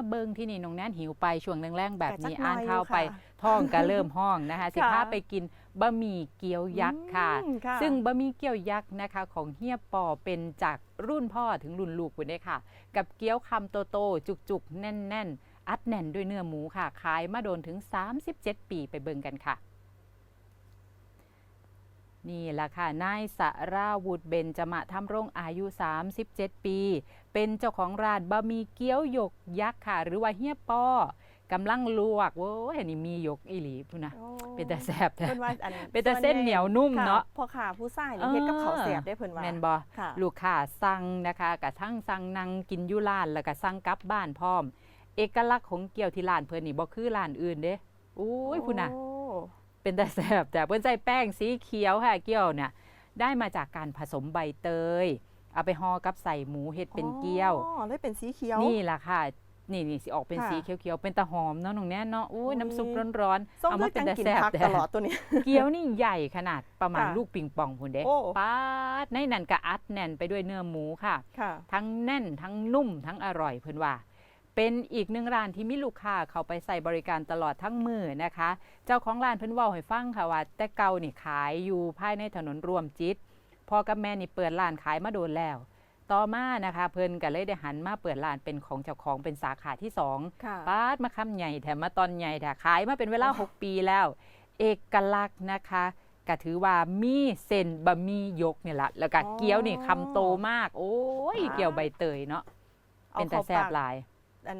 มาเบิงที่นี่น้องแน่นหิวไปช่วงแรงๆแบบนี้แต่จักหน่อยอ่านข่าวไปอยู่ค่ะท้องก็เริ่มห้องนะคะสิค่ะพาไปกินบะหมี่เกี๊ยวยักษ์ค่ะอืมค่ะ ซึ่งบะหมี่เกี๊ยวยักษ์นะคะของเฮียปอเป็นจากรุ่นพ่อถึงรุ่นลูกคุณได้ค่ะ กับเกี๊ยวคำโตๆจุกๆ แน่น ๆ อัดแน่นด้วยเนื้อหมูค่ะขายมาโดนถึง 37 ปีไปเบิงกันค่ะ นี่แหละค่ะ นายสราวุธเบญจมะทำรงอายุ 37 ปี เป็นเจ้าของร้านบะหมี่เกี๊ยวหยกยักษ์ค่ะ หรือว่าเฮียปอกำลังลวกโว้ยอันนี้มีหยกอีหลีพูนะโอ้เป็นแต่แสบแท้เพิ่นว่าอันเป็นแต่เส้นเหนียวนุ่มค่เนาะพ่อขาผู้ชายนี่เฮ็ดกับเขาวแสบได้เพิ่นว่าแม่นบอค่ะลูกค้าสั่งนะคะกระทั่งสั่งนั่งกินอยู่ร้านแล้วก็สั่งกลับบ้านพร้อม เอกลักษณ์ของเกี๊ยวที่ร้านเพิ่นนี่บ่คือร้านอื่นเด้อุ้ยพุ่นน่ะโอ้ เป็นแต่แสบแต่เพิ่นใส่แป้งสีเขียวค่ะเกี๊ยวเนี่ยได้มาจากการผสมใบเตย เอาไปห่อกับใส่หมูเฮ็ดเป็นเกี๊ยว อ๋อเลยเป็นสีเขียว นี่ล่ะค่ะ นี่นี่สิออกเป็นค่ะสีเขียวๆ เป็นตะหอมเนาะน้องแน่เนาะอุ้ยอุ๊ยน้ำซุปร้อนส้ๆมเอาก็มาเป็จันงแต่กินแสบพักแต่ตลอดตัวนี้ เกี๊ยวนี่ใหญ่ขนาดประมาณค่ะลูกปิงปองพุ่นเด้โอ้ป๊าดในนั้นก็อัดแน่นไปด้วยเนื้อหมูค่ะค่ะ ทั้งแน่นทั้งนุ่มทั้งอร่อยเพิ่นว่า เป็นอีกหนึ่งร้านที่มีลูกค้าเข้าไปใส่บริการตลอดทั้งมือนะคะ เจ้าของร้านเพิ่นเว้าให้ฟังค่ะว่า แต่เก่านี่ขายอยู่ภายในถนนรวมจิตพอกับแม่นี่เปิดร้านขายมาโดนแล้ว ต่อมานะคะเพิ่นก็เลยได้หันมาเปิดร้านเป็นของเจ้าของเป็นสาขาที่สองค่ะปาดมาคำใหญ่แถมมาตอนใหญ่แถมขายมาเป็นเวลา 6 ปีแล้ว เอกลักษณ์นะคะก็ถือว่ามีเส้นบะหมี่ยกเนี่ยละแล้วก็อ๋อเกี๊ยวนี่คำโตมาก โอ้ยว้าเกี๊ยวใบเตยเนาะอาเป็นแต่ข้าแซ่บปากหลาย อัน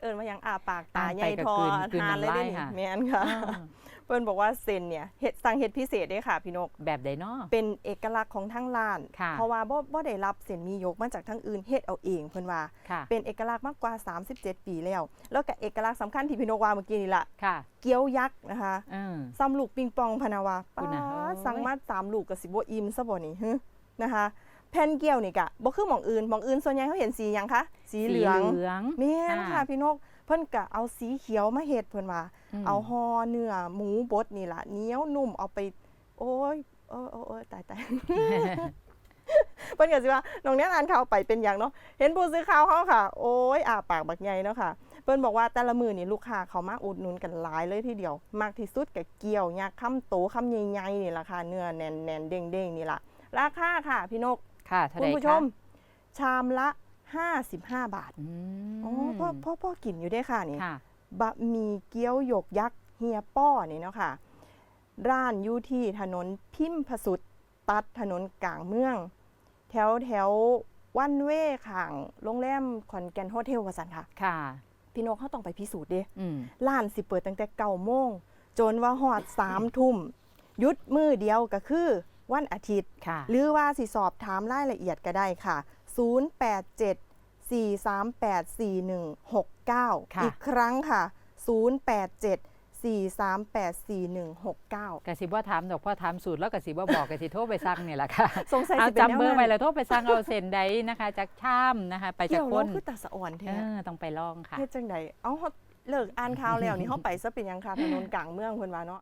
เอิ้นว่าหยังอาปากตาอ่านใหไปญ่ก็ทอกลืนกลืนทานเลยน้ำลายได้นี่ค่ะแม่นค่ะอ่าเพิ่นบอกว่าเส้นเนี่ยเฮ็ดสั่งเฮ็ดพิเศษเด้ค่ะพี่นก แบบใดเนาะเป็นเอกลักษณ์ของทั้งร้านค่ะเพราะว่าบ่บ่ได้รับเส้นหมียกมาจากทั้งอื่นเฮ็ดเอาเองเพิ่นว่าค่ะเป็นเอกลักษณ์มากกว่า 37 ปีแล้ว แล้วก็เอกลักษณ์สำคัญที่พี่นกว่าเมื่อกี้นี่ล่ะค่ะเกี๊ยวยักษ์นะคะเออซ้ำลูกปิงปองพะนาวาคุณน่ะป๊าดโอ้ยสั่งมาสามลูกก็สิบ่อิ่มซะบ่นี่ฮึนะคะ แผ่นเกี๊ยวนี่กะบ่คือหม่องอื่นหม่องอื่นส่วนใหญ่เขาเห็นสีหยังคะสีเหลืองเหลืองแม่นค่ะค่ะพี่นกเพิ่นก็เอาสีเขียวมาเฮ็ดเพิ่นว่ามเอาห่อเนื้อหมูบดนี่ล่ะเหนียวนุ่มเอาไป โอ้ยเออเออเออตายตายเพิ่นก็สิว่าน้องแนนอ่านข่าวไปเป็นหยังเนาะเห็นผู้ซื้อข่าวเขาค่ะ โอ้ยอาปากบักใหญ่เนาะค่ะเพิ่นบอกว่าแต่ละมือนี่ลูกค้าเขามาอุดหนุนกันหลายเลยทีเดียว มากที่สุดกับเกี๊ยวยักษ์คำโตคำใหญ่ๆนี่ล่ะค่ะเนื้อแน่นๆเด้งๆนี่ล่ะราคาค่ะพี่นก ค่ะเท่าคุใดณผู้ชคะมชามละ 55 บาทอืมอ๋อพ่อพ่อพ่อกินอยู่ได้อค่ะนี่ ค่ะ บะหมี่เกี๊ยวหยกยักษ์เฮียป้อนี่เนาะค่ะ ร้านอยู่ที่ถนนพิมพสุดตัดถนนกลางเมือง แถวแถววันเว่ข้างโรงแรมขอนแก่นโฮเทลวสันค่ะ ค่ะ พี่นกเขาต้องไปพิสูจน์เด้อืม ร้านสิเปิดตั้งแต่เก้าโมง จนว่าหอดสามทุ่มหยุดมือเดียวก็คือ วันอาทิตย์ ค่ะ หรือว่าสิสอบถามรายละเอียดก็ได้ค่ะ 087 438 4169 ค่ะ อีกครั้งค่ะ 087 438 4169กสิบ่ถามดอกพ่อถามสูตรแล้วกสิบ่บอกกสิโทรไปสั่งนี่แหละค่ะ สงสัยเอาสิเป็นจำเบอร์แนวนั้นไว้แล้วโทรไปสั่งเอาเซ็นใดนะคะจากช่ามนะคะ ไปจากเกี่ยวคแล้วนคือตาสะอ่อนเอแท้ อต้องไปลองค่ะ เฮ็ดจังใดเอ้าเฮาเลิกอ่านข่าวแล้วนี่เฮาไปซะเป็นหยังค่ะถนนกลางเมืองเพิ่นว่าเนาะ